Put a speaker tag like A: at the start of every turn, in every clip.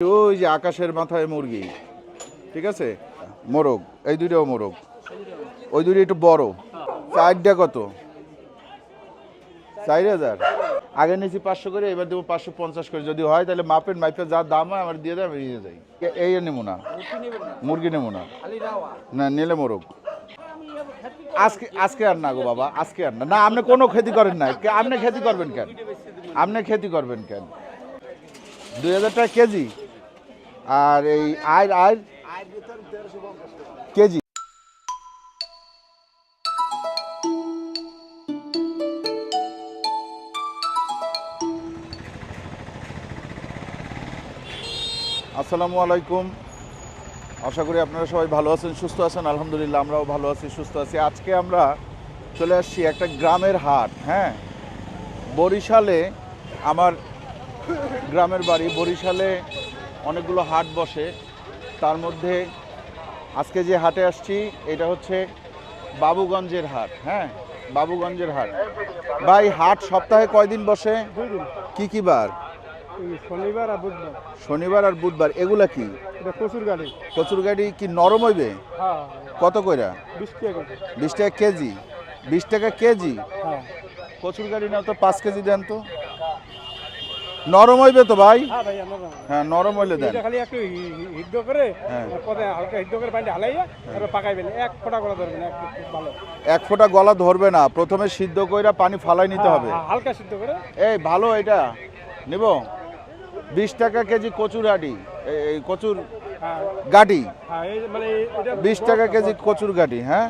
A: ওই যে আকাশের মাথায় মুরগি, ঠিক আছে? মোরগ, এই দুইটাও মোরগ। ওই দুইটা একটু বড়। চারটা কত? চার হাজার। আগে নিয়েছি পাঁচশো করে, এবার দেবো পাঁচশো পঞ্চাশ করে। যদি হয় তাহলে মাপের মাপে যা দাম হয়, আমার দিয়ে দেয়, আমি নিয়ে যাই। এই নেব না। মুরগি নেব না। না, নিলে মোরগ। আজকে আজকে আর না গো বাবা, আজকে আর না। না, আপনি কোনো ক্ষতি করেন না আপনি ক্ষতি করবেন কেন? আপনি ক্ষতি করবেন কেন? দুই হাজার টাকা কেজি? আর এই আয় আয় কেজি। আসসালামু আলাইকুম। আশা করি আপনারা সবাই ভালো আছেন, সুস্থ আছেন, আলহামদুলিল্লাহ আমরাও ভালো আছি, সুস্থ আছি। আজকে আমরা চলে আসছি একটা গ্রামের হাট হ্যাঁ? বরিশালে, আমার গ্রামের বাড়ি বরিশালে অনেকগুলো হাট বসে। তার মধ্যে আজকে যে হাটে আসছি এটা হচ্ছে বাবুগঞ্জের হাট হ্যাঁ? বাবুগঞ্জের হাট। ভাই হাট সপ্তাহে কয়দিন বসে? কি কি বার?
B: শনিবার আর বুধবার।
A: শনিবার আর বুধবার এগুলা কি?
B: প্রচুর গাড়ি
A: কচুর গাড়ি কি নরম হইবে?
B: হ্যাঁ।
A: কত কইরা?
B: বিশ টাকা করে।
A: বিশ টাকা কেজি? বিশ টাকা কেজি?
B: হ্যাঁ।
A: কচুর গাড়ি নাও তো পাঁচ কেজি দেন তো। নরম হইবে তো ভাই?
B: হ্যাঁ
A: হ্যাঁ নরম হইলে দেন।
B: খালি একটু হিদ্ধ করে
A: হ্যাঁ।
B: পরে হালকা হিদ্ধ করে পানি হালাইয়া তারপর পাকাইবেন। এক ফোঁটা করে ধরবেন এক ভালো।
A: এক ফোঁটা গলা ধরবে না প্রথমে সিদ্ধ কইরা পানি ফালাই নিতে হবে।
B: হ্যাঁ, হালকা সিদ্ধ করে।
A: এই ভালো এটা। নিব? বিশ টাকা কেজি কচুর আডি এই- কচুর গাডি
B: এই মানে এটা
A: বিশ টাকা কেজি কচুর গাডি হ্যাঁ?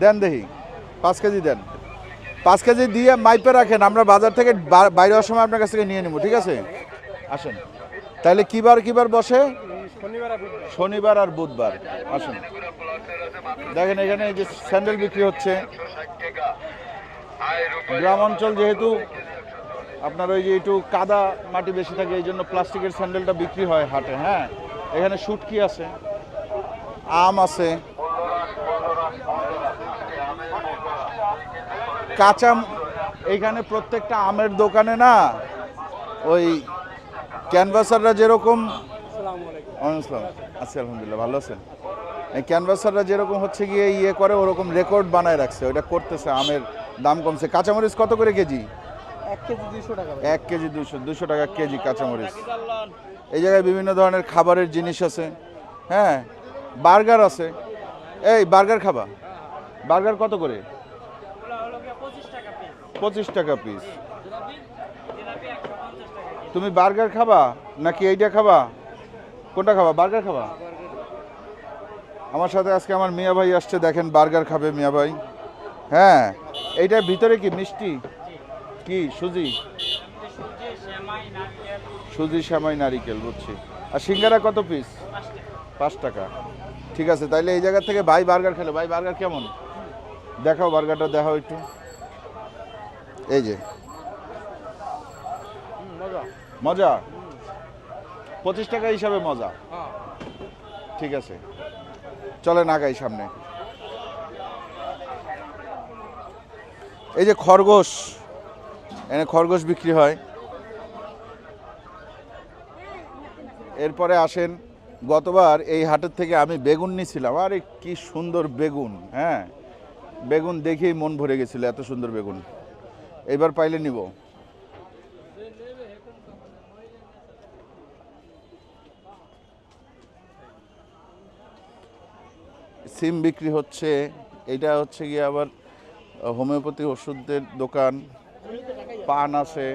A: দেন দেখি পাঁচ কেজি দেন। পাঁচ কেজি দিয়ে মাইপে রাখেন আমরা বাজার থেকে বাইরে হওয়ার সময় আপনার কাছ থেকে নিয়ে নেব ঠিক আছে? আসেন। তাহলে কিবার কিবার বসে?
B: শনিবার আর বুধবার।
A: আসুন। দেখেন এখানে এই যে স্যান্ডেল বিক্রি হচ্ছে। গ্রাম অঞ্চল যেহেতু আপনার ওই যে একটু কাদা মাটি বেশি থাকে এই জন্য প্লাস্টিকের স্যান্ডেলটা বিক্রি হয় হাটে হ্যাঁ? এখানে শুটকি আছে আম আছে কাঁচা এইখানে প্রত্যেকটা আমের দোকানে না ওই ক্যানভাসাররা যেরকম আছি আলহামদুলিল্লাহ ভালো আছেন? এই ক্যানভাসাররা যেরকম হচ্ছে গিয়ে ইয়ে করে ওরকম রেকর্ড বানায় রাখছে ওটা করতেছে আমের দাম কমছে। কাঁচামরিচ কত করে কেজি?
B: এক কেজি
A: দুশো দুশো টাকা কেজি কাঁচামরিচ। এই জায়গায় বিভিন্ন ধরনের খাবারের জিনিস আছে। হ্যাঁ বার্গার আছে। এই বার্গার খাবা। বার্গার কত করে? পঁচিশ টাকা পিস তুমি বার্গার খাবা নাকি এইটা খাবা? কোনটা খাবা? বার্গার খাবা? আমার সাথে আজকে আমার মিয়া ভাই আসছে, দেখেন বার্গার খাবে মিয়া ভাই। হ্যাঁ এইটার ভিতরে কি মিষ্টি? কি, সুজি? সুজি, শ্যামাই, নারিকেল, বুঝছি। আর সিঙ্গারা কত পিস পাঁচ টাকা। ঠিক আছে, তাইলে এই জায়গা থেকে ভাই বার্গার খেলো। ভাই, বার্গার কেমন? দেখাও বার্গারটা, দেখাও একটু। এই যে।
B: মজা।
A: পঁচিশ টাকা হিসাবে মজা। ঠিক আছে। চলে নাগাই সামনে। এই যে খরগোশ। এনে খরগোশ বিক্রি হয়। এরপরে আসেন, গতবার এই হাটের থেকে আমি বেগুন নিয়েছিলাম আরে কি সুন্দর বেগুন হ্যাঁ? বেগুন দেখেই মন ভরে গেছিল, এত সুন্দর বেগুন। এবার পাইলে নিব। সিম বিক্রি হচ্ছে এটা হচ্ছে গিয়ে আবার হোমিওপ্যাথি ওষুধের দোকান, পান আছে,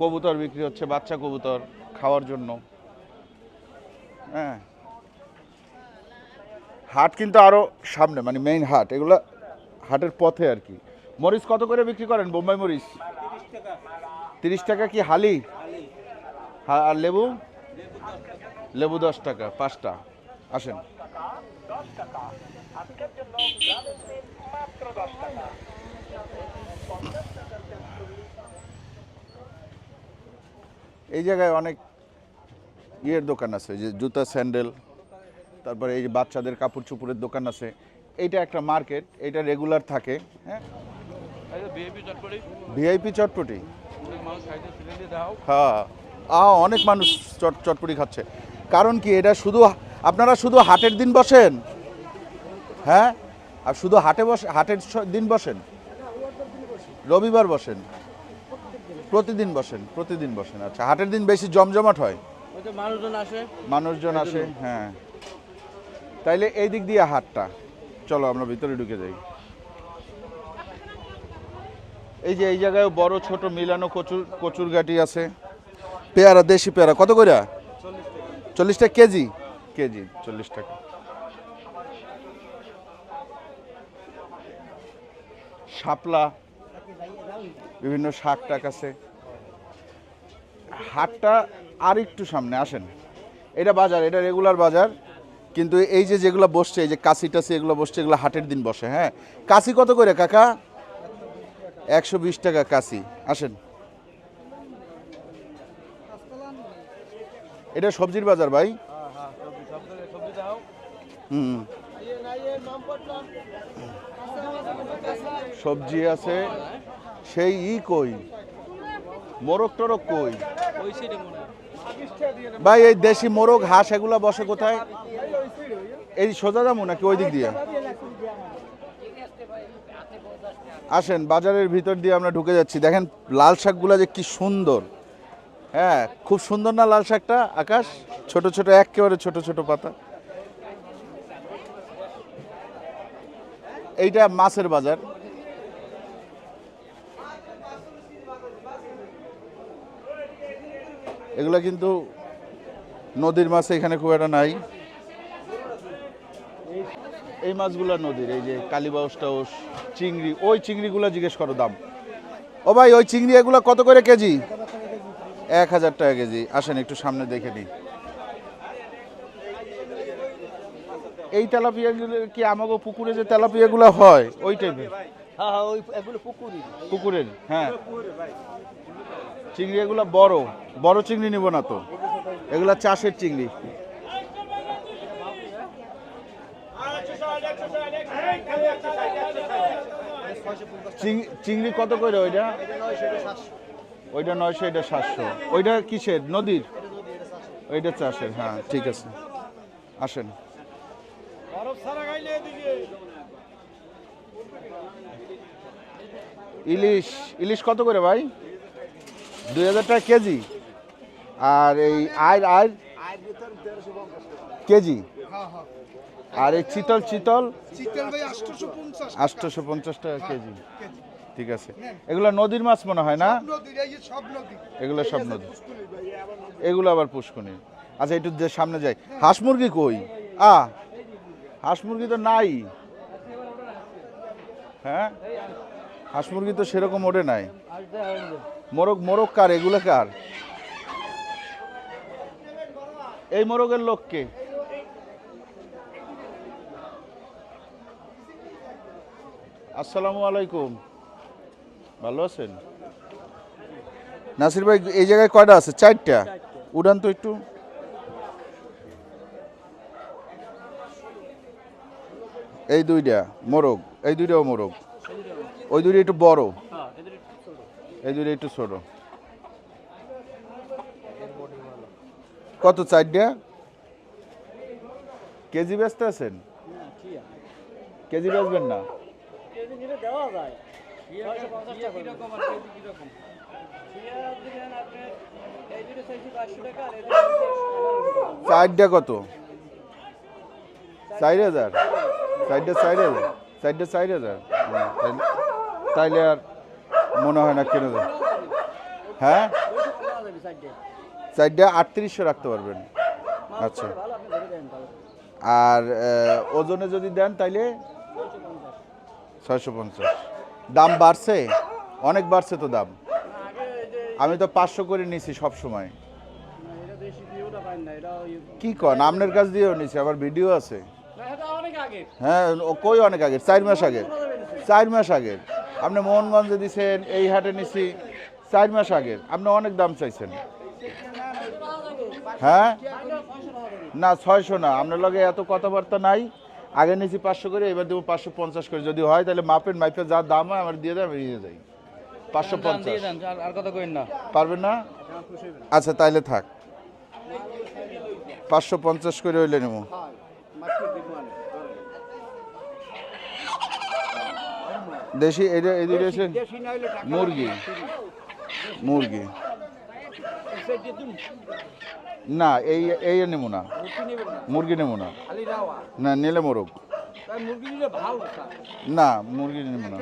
A: কবুতর বিক্রি হচ্ছে, বাচ্চা কবুতর খাওয়ার জন্য। হ্যাঁ। হাট কিন্তু আরও সামনে মানে মেইন হাট, এগুলো হাটের পথে আর কি। মরিচ কত করে বিক্রি করেন? বোম্বাই মরিচ? তিরিশ টাকা কি হালি? আর লেবু? লেবু দশ টাকা, পাঁচটা। আসেন। এই জায়গায় অনেক ইয়ের দোকান আছে যে জুতা, স্যান্ডেল, তারপরে এই যে বাচ্চাদের কাপড় চুপড়ের দোকান আছে। এইটা একটা মার্কেট এটা রেগুলার থাকে হ্যাঁ? ভিআইপি চটপটি। হ্যাঁ। আ অনেক মানুষ চট চটপটি খাচ্ছে। কারণ কি এটা শুধু আপনারা শুধু হাটের দিন বসেন? হ্যাঁ? আর শুধু হাটে বসে হাটের দিন বসেন? রবিবার বসেন? প্রতিদিন বসেন? প্রতিদিন বসেন। আচ্ছা হাটের দিন বেশি জমজমাট হয়?
C: মানুষজন আসে।
A: মানুষজন আসে হ্যাঁ। তাইলে এই দিক দিয়ে হাটটা। চলো আমরা ভিতরে ঢুকে যাই। এই যে এই জায়গায় বড়, ছোট মিলানো কচুর কচুর গাটি আছে। পেয়ারা, দেশি পেয়ারা, কত করে? চল্লিশ টাকা কেজি? কেজি, চল্লিশ টাকা। শাপলা, বিভিন্ন শাক টাক আছে। হাটটা আর একটু সামনে, আসেন। এটা বাজার, এটা রেগুলার বাজার। কিন্তু এই যে যেগুলো বসছে, এই যে কাশি টাসি এগুলো বসছে, এগুলো হাটের দিন বসে হ্যাঁ? কাশি কত করে, কাকা? একশো বিশ টাকা কাশি। আসেন। এটা সবজির বাজার ভাই? হুম। সবজি আছে। সেই ই কই? মোরগ টরক কই? ভাই, এই দেশি মোরগ, হাঁস এগুলা বসে কোথায়? এই সোজা যাব নাকি ওই দিক দিয়ে? আসেন, বাজারের ভিতর দিয়ে আমরা ঢুকে যাচ্ছি। দেখেন লাল শাকগুলা যে কি সুন্দর। হ্যাঁ খুব সুন্দর না লাল শাকটা? আকাশ, ছোট ছোট, একেবারে ছোট ছোট পাতা। এইটা মাছের বাজার। এগুলো কিন্তু নদীর মাছ, এখানে খুব একটা নাই। এই মাছগুলো নদীর এই যে কালীবাউস টাউস চিংড়ি ওই চিংড়িগুলো জিজ্ঞেস করো দাম। ও ভাই ওই চিংড়ি এগুলো কত করে কেজি? এক হাজার টাকা কেজি। আসেন একটু সামনে দেখে নিই। এই তেলাপিয়াগুলো কি আমাকে পুকুরে যে তেলাপিয়াগুলো হয় ওই টাইপের
C: হ্যাঁ হ্যাঁ
A: পুকুরের? হ্যাঁ। চিংড়ি এগুলো বড় বড় চিংড়ি নিব না তো। এগুলা চাষের চিংড়ি। চিংড়ি কত করে ওইটা? ওইটা নয়শো, এটা সাতশো। ওইটা কিসের? নদীর? ওইটা চাষের হ্যাঁ ঠিক আছে। আসেন। ইলিশ ইলিশ কত করে ভাই? দুই হাজার টাকা কেজি। আর এই আয় আয় কেজি? আর এই চিতল চিতল?
B: আটশোশো পঞ্চাশ
A: টাকা। কেজি। ঠিক আছে। এগুলো নদীর মাছ মনে হয় না? এগুলো সব নদী এগুলো আবার পুষ্কনি আচ্ছা একটু যে সামনে যাই। হাঁস মুরগি কই? আ হাঁস মুরগি তো নাই। হ্যাঁ? হাঁস মুরগি তো সেরকম ওঠে নাই। মোরগ মোরগ কার? এগুলো কার? এই মোরগের লোককে আসসালামু আলাইকুম। ভালো আছেন? নাসির ভাই এই জায়গায় কয়টা আছে? চারটা? উড়ান তো একটু। এই দুইটা মোরগ। এই দুইটাও মোরগ। ওই দুইটা একটু বড়।
C: হ্যাঁ
A: এই দুইটা একটু ছোট। কত চারটা? কেজি ব্যস্ত আছেন?
C: হ্যাঁ
A: কেজি বেচবেন না?
C: কেজি নিলে দেওয়া যায়। ছয়শো পঞ্চাশ টাকা কীরকম আর কেজি কীরকম?
A: চারটা কত? চার হাজার। চারটা চার হাজার। চারটা চার হাজার। তাইলে- আর মনে হয় না কেনা যায় হ্যাঁ? চারটা আটত্রিশশো রাখতে পারবেন। আচ্ছা।
C: ভালো আপনি ধরে দেন তাহলে।
A: আর ওজনে যদি দেন তাইলে ছয়শো পঞ্চাশ। দাম বাড়ছে? অনেক বাড়ছে তো দাম। আমি তো পাঁচশো করে নিছি সব সময় কি কন? আপনার কাছ দিয়েও নিছি, আবার ভিডিও আছে। হ্যাঁ কই অনেক আগে চার মাস আগে চার মাস আগে আপনি মোহনগঞ্জে দিছেন, এই হাটে নিছি। চার মাস আগে আপনি অনেক দাম চাইছেন। হ্যাঁ? না, ছয়শো না। আপনার লগে এত কথাবার্তা নাই। আগে নিছি পাঁচশো করে এবার দেবো পাঁচশো পঞ্চাশ করে। যদি হয় তাহলে মাপের মাপে যা দাম হয় আমার দিয়ে দেয় আমি নিয়ে যাই। পাঁচশো পঞ্চাশ।
C: আর- আর কথা কইন না।
A: পারবেন না? আচ্ছা তাইলে থাক। পাঁচশো পঞ্চাশ করে হইলে নেব। দেশি এটা এই দুটো হচ্ছে মুরগি। মুরগি। না, এই এই নেব না মুরগি নেব না না নিলে মোরগ। না, মুরগি নেব না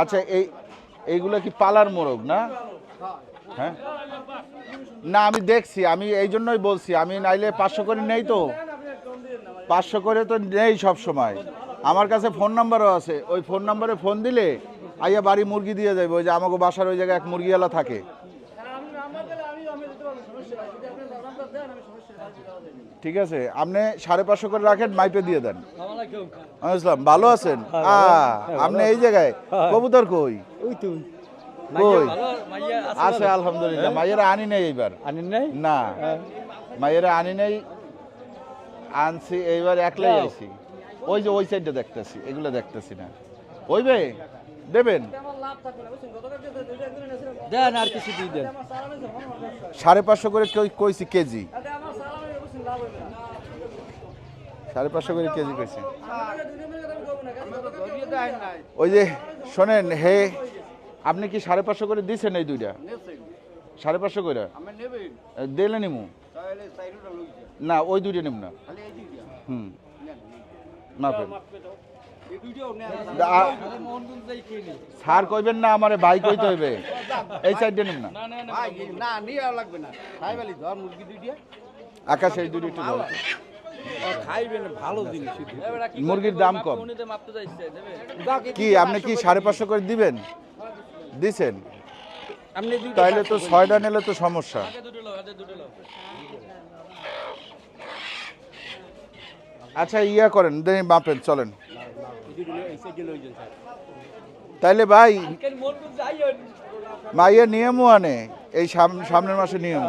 A: আচ্ছা এই, এইগুলো কি পালার মোরগ না? হ্যাঁ? না, আমি দেখছি, আমি এই জন্যই বলছি, আমি নাইলে পাঁচশো করে নেই তো। পাঁচশো করে তো নেই সব সময়। আমার কাছে ফোন নাম্বারও আছে। ওই ফোন নাম্বারে ফোন দিলে আইয়া বাড়ি মুরগি দিয়ে যাবে ওই যে আমাকে বাসার ওই জায়গায় এক মুরগিওয়ালা থাকে। ঠিক আছে? আপনি সাড়ে পাঁচশো করে রাখেন মাইপে দিয়ে দেন। ভালো আছেন? আপনি এই জায়গায়? কবুতর কই? কই? আছে আলহামদুলিল্লাহ। মায়েরা আনি নেই এইবার।
B: আনেন নাই?
A: না। মায়েরা আনি নেই। আনছি এইবার একলাই আইছি। ওই যে ওই সাইডটা দেখতেছি। এগুলো দেখতেছি না। ওইবে দেবেন?
C: দেন আর কিছু দিয়ে দেন।
A: সাড়ে পাঁচশো করে কই- কইছি কেজি? সাড়ে পাঁচশো করে কেজি কইছি। ওই যে শোনেন হে আপনি কি সাড়ে পাঁচশো করে দিছেন এই দুইটা? সাড়ে পাঁচশো করে? দিলে নিমু? না ওই দুইটা নিম না। হুম। আ- স্যার কইবেন না আমারে ভাই কইতে হইবে। এই সাইডে নিম না।
B: না নিয়ে লাগবে না। খাইবালি ধর মুরগি দুইটা।
A: আকাশ এই দুটো একটু
B: ভালো
A: মুরগির দাম কম। কি আপনি কি সাড়ে পাঁচশো করে দিবেন? দিছেন? তাহলে তো ছয়টা নিলে তো সমস্যা। আচ্ছা ইয়া করেন দেন মাপেন চলেন। তাইলে ভাই
C: মন
A: মাইয়ের নিয়মও আনে এই সাম- সামনের মাসে নিয়ম।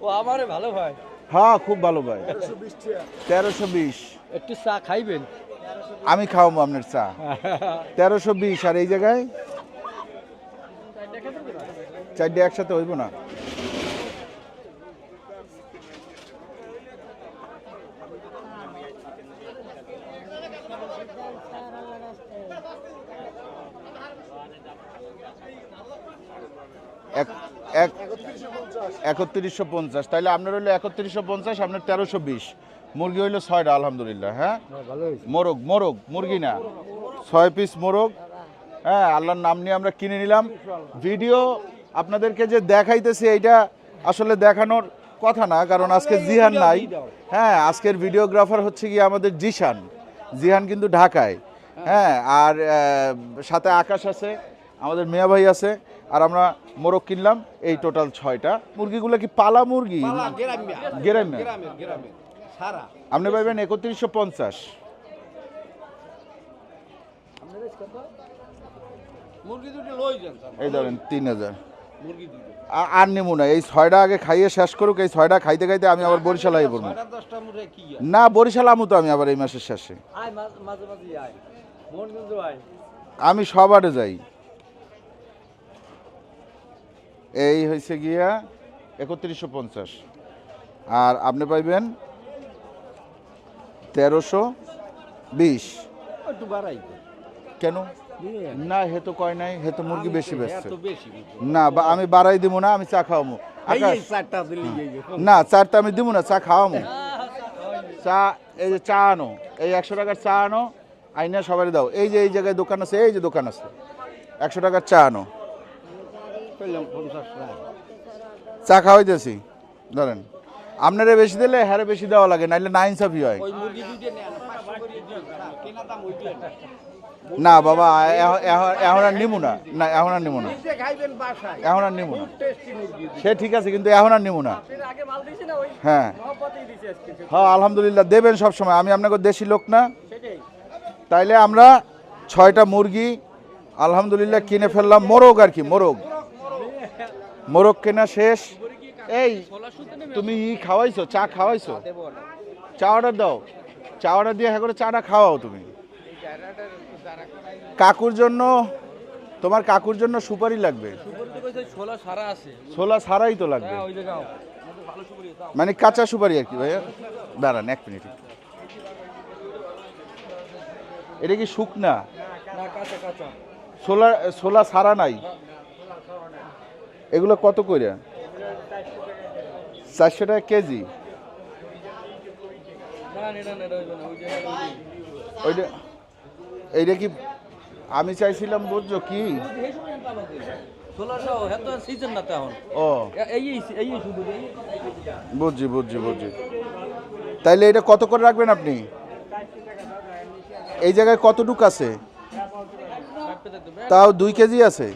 C: ও আমারে ভালো ভাই
A: হ্যাঁ খুব ভালো ভাই। তেরোশো বিশ।
C: একটু চা খাইবেন?
A: আমি খাওয়াবো আপনার চা। তেরোশো বিশ আর এই জায়গায়? চারটে একসাথে হইব না। এক এক একত্রিশশো পঞ্চাশ। তাহলে আপনার হইল একত্রিশশো পঞ্চাশ আপনার তেরোশো বিশ। মুরগি হইল ছয়টা আলহামদুলিল্লাহ হ্যাঁ? মোরগ মোরগ মুরগি না। ছয় পিস মোরগ। হ্যাঁ আল্লাহর নাম নিয়ে আমরা কিনে নিলাম। ভিডিও আপনাদেরকে যে দেখাইতেছি এইটা আসলে দেখানোর কথা না কারণ আজকে জিহান নাই। হ্যাঁ আজকের ভিডিওগ্রাফার হচ্ছে কি আমাদের জিশান। জিহান কিন্তু ঢাকায়। হ্যাঁ আর সাথে আকাশ আছে আমাদের মিয়া ভাই আছে। আর আমরা মোরগ কিনলাম এই টোটাল ছয়টা। মুরগিগুলো কি পালা মুরগি?
B: গ্রামে
A: আপনি পাইবেন একত্রিশশো পঞ্চাশ।
B: মুরগি দুটো লই যান স্যার।
A: এই ধরেন তিন হাজার।
B: মুরগি
A: আর নেব না এই ছয়টা আগে খাইয়ে শেষ করুক এই ছয়টা খাইতে খাইতে আমি আবার বরিশাল আই পড়ব? না বরিশাল আমু তো আমি আবার এই মাসের শেষে।
C: আয় মাঝে মাঝে মাঝে আয়। মন কিন্তু আয়।
A: আমি সবারে যাই। এই হয়েছে গিয়া একত্রিশশো পঞ্চাশ। আর আপনি পাইবেন তেরোশো বিশ। কেন? না হে তো কয় নাই হে তো মুরগি বেশি বেচছে।
B: বেশি
A: না বা আমি বাড়াই দিব না আমি চা
B: যে।
A: না চারটা আমি দিব না চা খাওয়ামো। চা এই যে চা আনো এই একশো টাকার চা আনো আইনা সবাই দাও। এই যে এই জায়গায় দোকান আছে এই যে দোকান আছে। একশো টাকার চা আনো।
B: কইলাম পঞ্চাশ টাকা।
A: চা খাওয়াইতেছি ধরেন। আপনারে বেশি দিলে হ্যারে বেশি দেওয়া লাগে নাইলে না ইনসাফি হয়।
B: ওই মুরগি দুটো নেন পাঁচশো করে দিন স্যার কেনা দাম ওইটাই
A: না বাবা এহ- এহ- এখন আর নিমু না। না এখন আর নিমু না। এখন আর নিমু না। সে ঠিক আছে কিন্তু এখন আর নিমু না।
C: আগে মাল দিছি না ওই
A: হ্যাঁ।
C: মহব্বতেই
A: হ্যাঁ আলহামদুলিল্লাহ দেবেন সব সময় আমি আপনাকে দেশি লোক না। তাইলে আমরা ছয়টা মুরগি আলহামদুলিল্লাহ কিনে ফেললাম মোরগ আর কি মোরগ। মোরগ কেনা শেষ। এই তুমি ই খাওয়াইছো চা খাওয়াইছো? চা অর্ডার দাও। চা অর্ডার দিয়ে হ্যাঁ করে চাটা খাওয়াও তুমি। কাকুর জন্য তোমার কাকুর জন্য সুপারি লাগবে।
C: ছোলা সারা
A: ছাড়াই তো লাগবে। মানে কাঁচা সুপারি আর কি ভাইয়া। দাঁড়ান এক মিনিট এটা কি শুকনা? ছোলা ছোলা ছাড়া নাই। এগুলো কত করে? চারশো টাকা কেজি। ওইটা এইটা কি আমি চাইছিলাম বুঝছ কি? ও। বুঝছি বুঝছি বুঝছি। তাইলে এটা কত করে রাখবেন আপনি? এই জায়গায় কতটুক আছে? তাও দুই কেজি আছে?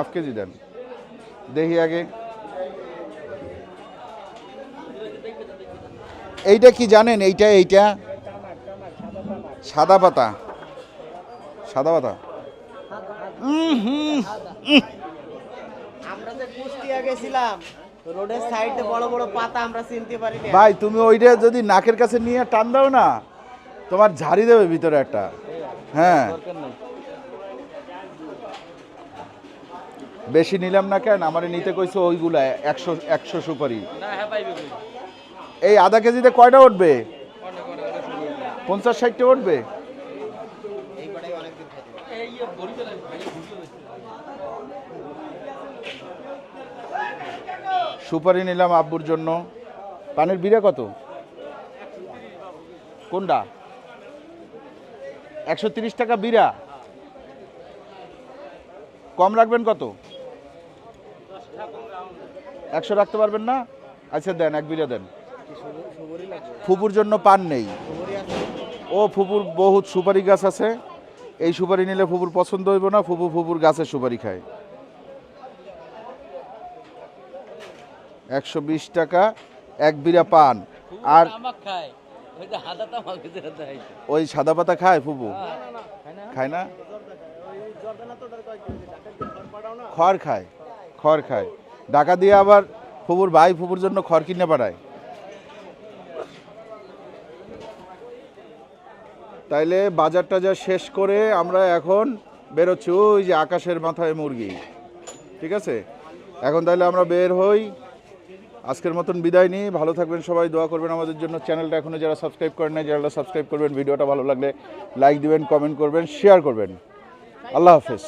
A: হাফ কেজি দেন। দেখি আগে। এইটা কি জানেন? এইটা এইটা? সাদা পাতা। সাদা পাতা? ভাই তুমি ওইটা যদি নাকের কাছে নিয়ে টান দাও না তোমার ঝাড়ি দেবে ভিতরে একটা। হ্যাঁ
C: দরকার নাই
A: বেশি নিলাম না কেন? আমার নিতে কইছো ওইগুলা একশো একশো সুপারি।
C: হ্যাঁ
A: এই আধা কেজিতে কয়টা উঠবে। পঞ্চাশ ষাটটা উঠবে? সুপারি নিলাম আব্বুর জন্য। পানের বিড়া কত? কোনটা? একশো তিরিশ টাকা বিড়া। কম রাখবেন কত? একশো রাখতে পারবেন না? আচ্ছা দেন এক বিড়া দেন। ফুপুর জন্য পান নেই। ও ফুপুর বহুত সুপারি গাছ আছে। এই সুপারি নিলে ফুপুর পছন্দ হইব না ফুপু ফুপুর গাছের সুপারি খায়। একশো বিশ টাকা এক বিড়া পান। আর
C: ওই
A: সাদা পাতা খায় ফুপু?
C: খায় না?
A: খড় খায়। খড় খায়। টাকা দিয়ে আবার ফুপুর ভাই ফুপুর জন্য খড় কিনে পাঠায়। তাইলে বাজার টাজার শেষ করে আমরা এখন বেরোচ্ছি ওই যে আকাশের মাথায় মুরগি। ঠিক আছে? এখন তাহলে আমরা বের হই। আজকের মতন বিদায় নিই। ভালো থাকবেন সবাই, দোয়া করবেন আমাদের জন্য। চ্যানেলটা এখনও যারা সাবস্ক্রাইব করেন না যারা সাবস্ক্রাইব করবেন, ভিডিওটা ভালো লাগলে লাইক দিবেন, কমেন্ট করবেন, শেয়ার করবেন। আল্লাহ হাফেজ।